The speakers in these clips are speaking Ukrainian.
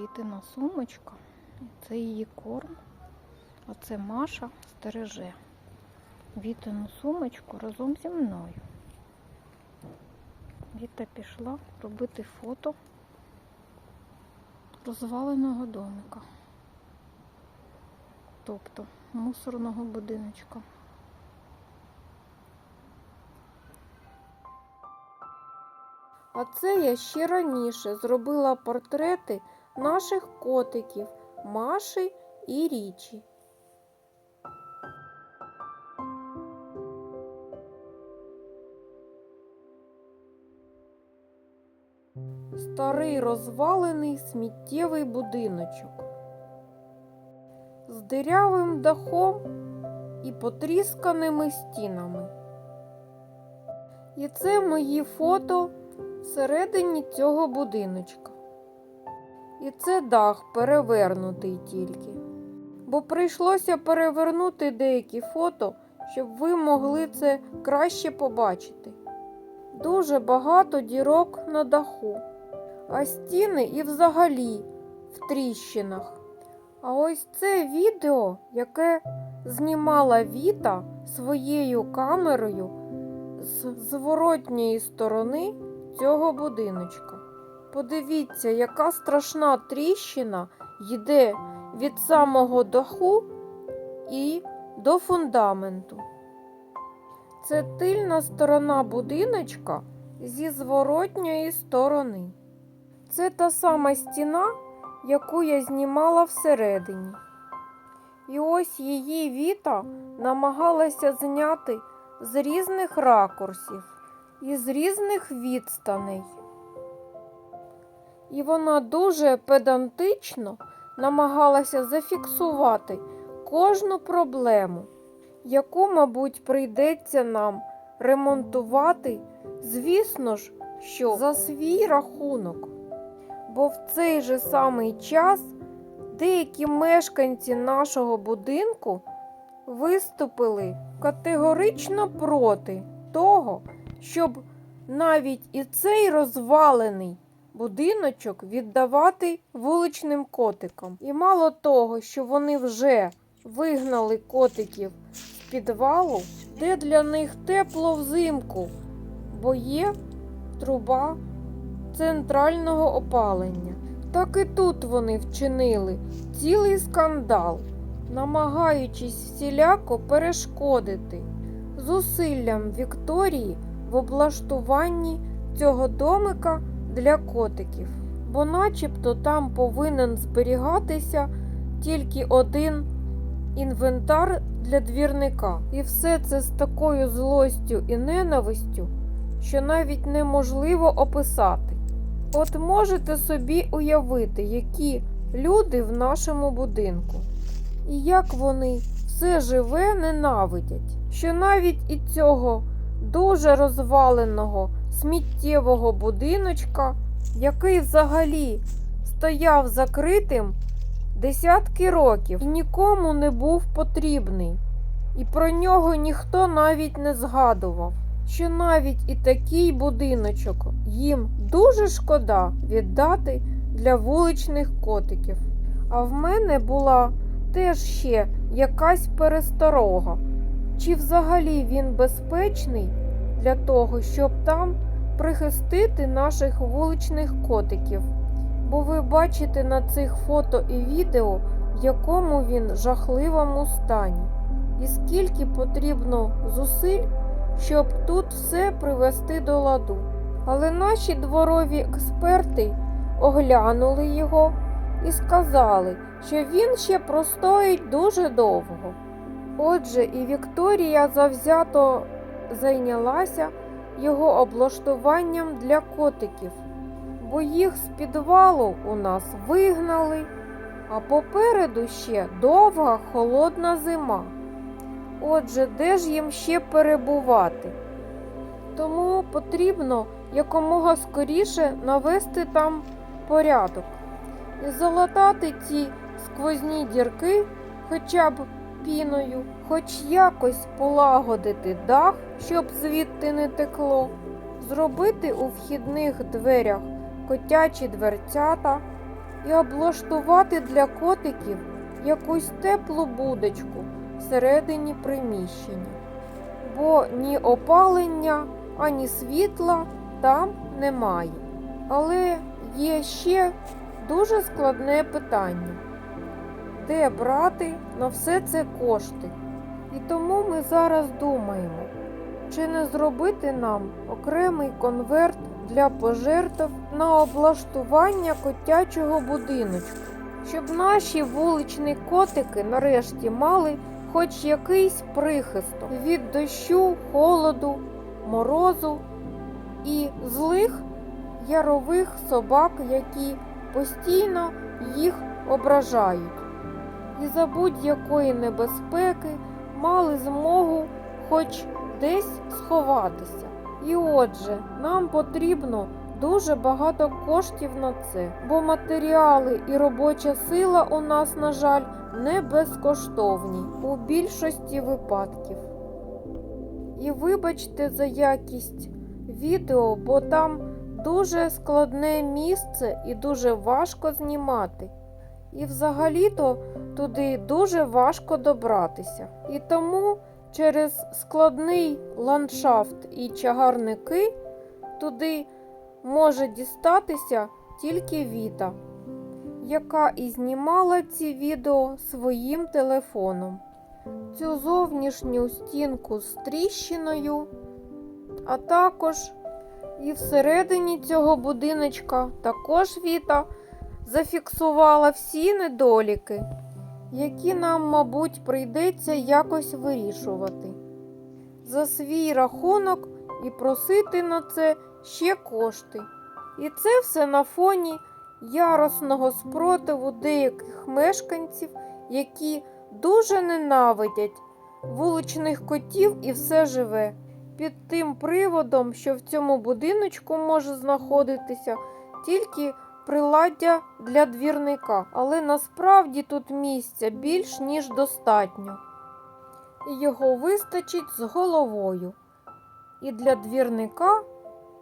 Вітина сумочка. Це її корм. А це Маша стереже Вітину сумочку разом зі мною. Віта пішла робити фото розваленого домика. Тобто мусорного будиночка. А це я ще раніше зробила портрети наших котиків Маші і Річі. Старий розвалений сміттєвий будиночок з дирявим дахом і потрісканими стінами. І це мої фото всередині цього будиночка. І це дах перевернутий тільки. Бо прийшлося перевернути деякі фото, щоб ви могли це краще побачити. Дуже багато дірок на даху, а стіни і взагалі в тріщинах. А ось це відео, яке знімала Віта своєю камерою з зворотньої сторони цього будиночка. Подивіться, яка страшна тріщина йде від самого даху і до фундаменту. Це тильна сторона будиночка зі зворотньої сторони. Це та сама стіна, яку я знімала всередині. І ось її Віта намагалася зняти з різних ракурсів і з різних відстаней. І вона дуже педантично намагалася зафіксувати кожну проблему, яку, мабуть, прийдеться нам ремонтувати, звісно ж, що за свій рахунок. Бо в цей же самий час деякі мешканці нашого будинку виступили категорично проти того, щоб навіть і цей розвалений будиночок віддавати вуличним котикам. І мало того, що вони вже вигнали котиків з підвалу, де для них тепло взимку, бо є труба центрального опалення. Так і тут вони вчинили цілий скандал, намагаючись всіляко перешкодити зусиллям Вікторії в облаштуванні цього домика для котиків, бо начебто там повинен зберігатися тільки один інвентар для двірника. І все це з такою злостю і ненавистю, що навіть неможливо описати. От можете собі уявити, які люди в нашому будинку, і як вони все живе ненавидять, що навіть і цього дуже розваленого сміттєвого будиночка, який взагалі стояв закритим десятки років і нікому не був потрібний, і про нього ніхто навіть не згадував, що навіть і такий будиночок їм дуже шкода віддати для вуличних котиків. А в мене була теж ще якась пересторога, чи взагалі він безпечний для того, щоб там прихистити наших вуличних котиків. Бо ви бачите на цих фото і відео, в якому він жахливому стані, і скільки потрібно зусиль, щоб тут все привести до ладу. Але наші дворові експерти оглянули його і сказали, що він ще простоїть дуже довго. Отже, і Вікторія завзято зайнялася його облаштуванням для котиків, бо їх з підвалу у нас вигнали, а попереду ще довга холодна зима. Отже, де ж їм ще перебувати? Тому потрібно якомога скоріше навести там порядок і залатати ці сквозні дірки хоча б піною, хоч якось полагодити дах, щоб звідти не текло, зробити у вхідних дверях котячі дверцята, і облаштувати для котиків якусь теплу будочку всередині приміщення. Бо ні опалення, ані світла там немає. Але є ще дуже складне питання. Де брати на все це кошти? І тому ми зараз думаємо, чи не зробити нам окремий конверт для пожертв на облаштування котячого будиночку, щоб наші вуличні котики нарешті мали хоч якийсь прихисток від дощу, холоду, морозу і злих ярових собак, які постійно їх ображають, і за будь-якої небезпеки мали змогу хоч десь сховатися. І отже, нам потрібно дуже багато коштів на це, бо матеріали і робоча сила у нас, на жаль, не безкоштовні у більшості випадків. І вибачте за якість відео, бо там дуже складне місце і дуже важко знімати. І взагалі-то туди дуже важко добратися. І тому через складний ландшафт і чагарники туди може дістатися тільки Віта, яка і знімала ці відео своїм телефоном. Цю зовнішню стінку з тріщиною, а також і всередині цього будиночка також Віта зафіксувала всі недоліки, які нам, мабуть, прийдеться якось вирішувати. За свій рахунок і просити на це ще кошти. І це все на фоні яросного спротиву деяких мешканців, які дуже ненавидять вуличних котів і все живе. Під тим приводом, що в цьому будиночку може знаходитися тільки приладдя для двірника, але насправді тут місця більш ніж достатньо. Його вистачить з головою і для двірника,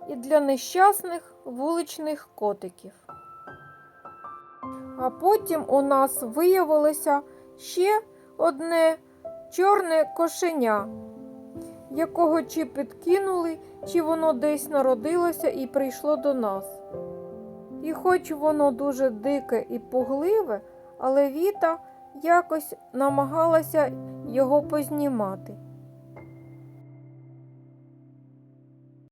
і для нещасних вуличних котиків. А потім у нас виявилося ще одне чорне кошеня, якого чи підкинули, чи воно десь народилося і прийшло до нас. І хоч воно дуже дике і пугливе, але Віта якось намагалася його познімати.